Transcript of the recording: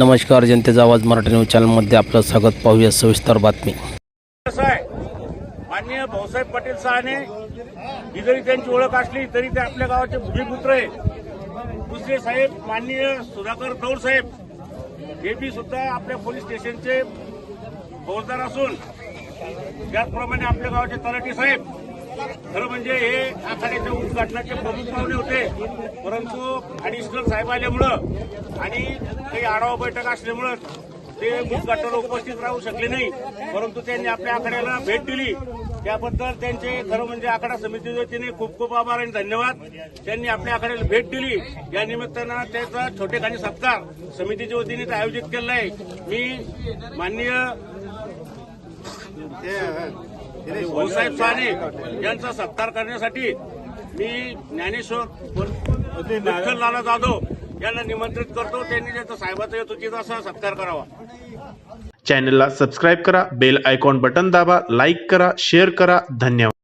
नमस्कार जनतेचा आवाज मराठी न्यूज चॅनलमध्ये आपलं स्वागत. पाहूया सविस्तर बातमी. कसं आहे माननीय भाऊसाहेब पाटील सहाने ही जरी त्यांची ओळख असली तरी ते आपल्या गावाचे भूमिपुत्र आहे दुसरे साहेब माननीय सुधाकर दौड साहेब हे बी सुद्धा आपल्या पोलीस स्टेशनचे फौजदार असून त्याचप्रमाणे आपल्या गावाचे तलाठी साहेब. खरं म्हणजे हे आखाड्याच्या उद्घाटनाचे प्रमुख पाहुणे होते. परंतु ॲडिशनल साहेब आल्यामुळं आणि आढावा बैठक असल्यामुळं ते उद्घाटनाला उपस्थित राहू शकले नाही. परंतु त्यांनी आपल्या आखाड्याला भेट दिली. त्याबद्दल त्यांचे खरं म्हणजे आखाडा समितीच्या वतीने खूप खूप आभार आणि धन्यवाद. त्यांनी आपल्या आखाड्याला भेट दिली. या निमित्तानं त्याचा छोटेखानी सत्कार समितीच्या वतीने आयोजित केलेला आहे. मी माननीय भाऊसाहेब साने यांचा सत्कार करण्यासाठी मी ज्ञानेश्वर विठ्ठल लाला जाधव यांना निमंत्रित करतो त्यांनी त्यांचा साहेबाचा यथोचित असा सत्कार करावा. चॅनलला सबस्क्राईब करा बेल आयकॉन बटन दाबा लाईक करा शेअर करा. धन्यवाद.